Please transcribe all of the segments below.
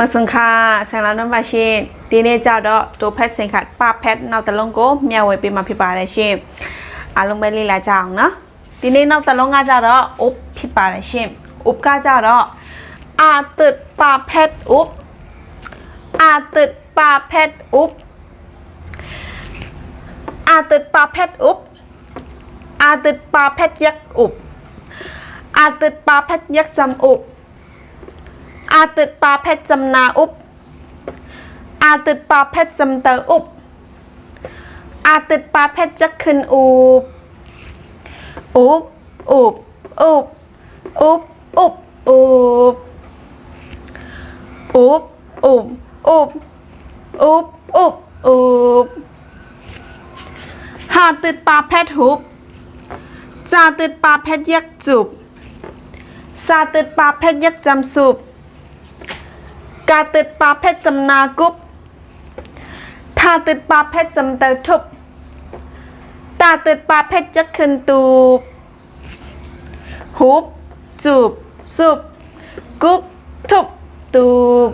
မစန်ခါဆန်လာနံပါတ်ရှင်ဒီနေ့ကြတော့တိုဖက်စင်ခတ်ပဖက်နောက်တစ်လုံးကိုမျှဝေပေးမှာဖြစ်ပါတယ်ရှင်အားလုံးပဲလေ့လာကြအောင်နော်ဒီနေ့နောက်တစ်လုံးကကြတော့ up ဖြစ်ပါတယ်ရှင် up ကကြတော့အာตึดปาเพชร up อาตึดปาเพชร up อาตึดปาเพชร up อาตึดปาเพชรยักษ์ up อาตึดปาเพชรยักษ์จำ up อาตึดปาเพชรจำนาอุบอาตึดปาเพชรจำเตออุบอาตึดปาเพชรจะขึ้นอูบอูบอูบอูบอูบอูบอูบอูบอูบอูบอูบอูบอูบหาตึดปาเพชรหุบจาตึดปาเพชรยักจูบซาตึดปาเพชรยักจำสูบ กาติดปลาเพชรจำนากุบทาติดปลาเพชรจำเตอทุบตาติดปลาเพชรจะขึ้นตูบหุบจูบสุบกุบทุบตูบ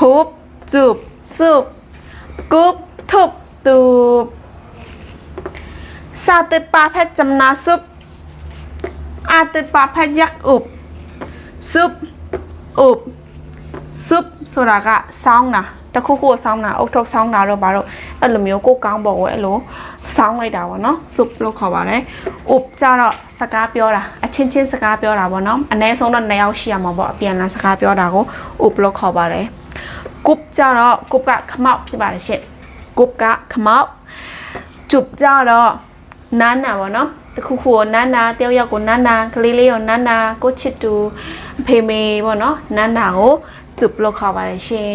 หุบจูบสุบกุบทุบตูบซาติดปลาเพชรจำนาซุบอาติดปลาเพชรยักษ์อุบซุบอุบ soup ဆိုတာကစောင်းတာတခုခုဆောင်းတာအုတ်ထုတ်ဆောင်းတာတော့ဘာလို့အဲ့လိုမျိုးကိုကောင်းပုံဝဲအဲ့လိုဆောင်းလိုက်တာပေါ့နော် soup လို့ခေါ်ပါတယ်။ up ကြတော့စကားပြောတာအချင်းချင်းစကားပြောတာပေါ့နော်အ ਨੇ ဆုံးတော့၂ယောက်ရှိရမှာပေါ့အပြန်လာစကားပြောတာကို up လို့ခေါ်ပါတယ်။ cup ကြတော့ cup ကခမောက်ဖြစ်ပါတယ်ရှင်။ cup ကခမောက်จุบကြတော့နန်းနာပေါ့နော်တခုခုကိုနန်းနာတယောက်ယောက်ကိုနန်းနာကလေးလေးကိုနန်းနာကိုချစ်တူဖေမေပေါ့နော်နန်းနာကို จุบလို့ခေါ်ပါတယ်ရှင်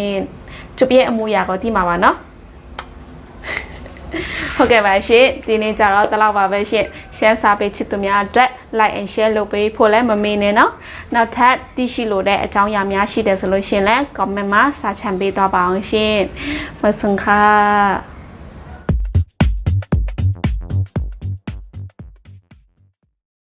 จุบရဲ့အမူအရာကိုသိမှာပါနော်ဟုတ်ကဲ့ပါရှင်ဒီနေ့ကြတော့တလောက်ပါပဲရှင် share စာပေးချစ်သူများအတွက် like and share လုပ်ပေးဖို့လည်းမမေ့နဲ့နော်နောက်ထပ်သိရှိလို့တဲ့အကြောင်းအရာများရှိတယ်ဆိုလို့ရှင်လည်း comment မှာစာချန်ပေးသွားပါအောင်ရှင်မဆုံခါ